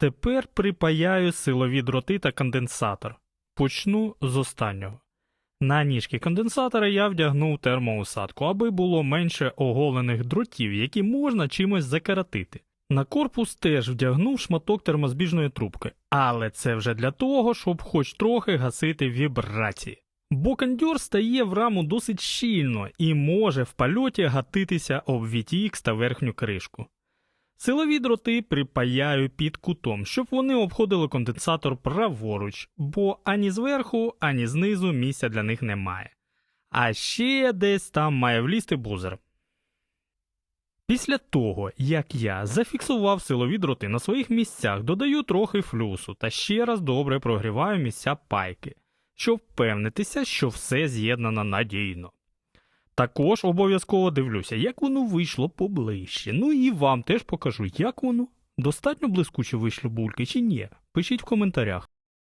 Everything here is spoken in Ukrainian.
Тепер припаяю силові дроти та конденсатор. Почну з останнього. На ніжки конденсатора я вдягнув термоусадку, аби було менше оголених дротів, які можна чимось закаратити. На корпус теж вдягнув шматок термозбіжної трубки, але це вже для того, щоб хоч трохи гасити вібрації. Бо кондьор стає в раму досить щільно і може в польоті гатитися об VTX та верхню кришку. Силові дроти припаяю під кутом, щоб вони обходили конденсатор праворуч, бо ані зверху, ані знизу місця для них немає. А ще десь там має влізти бузер. Після того, як я зафіксував силові дроти на своїх місцях, додаю трохи флюсу та ще раз добре прогріваю місця пайки, щоб впевнитися, що все з'єднано надійно. Також обов'язково дивлюся, як воно вийшло поближче. Ну і вам теж покажу, як воно. Достатньо блискуче вийшло бульки чи ні? Пишіть в коментарях.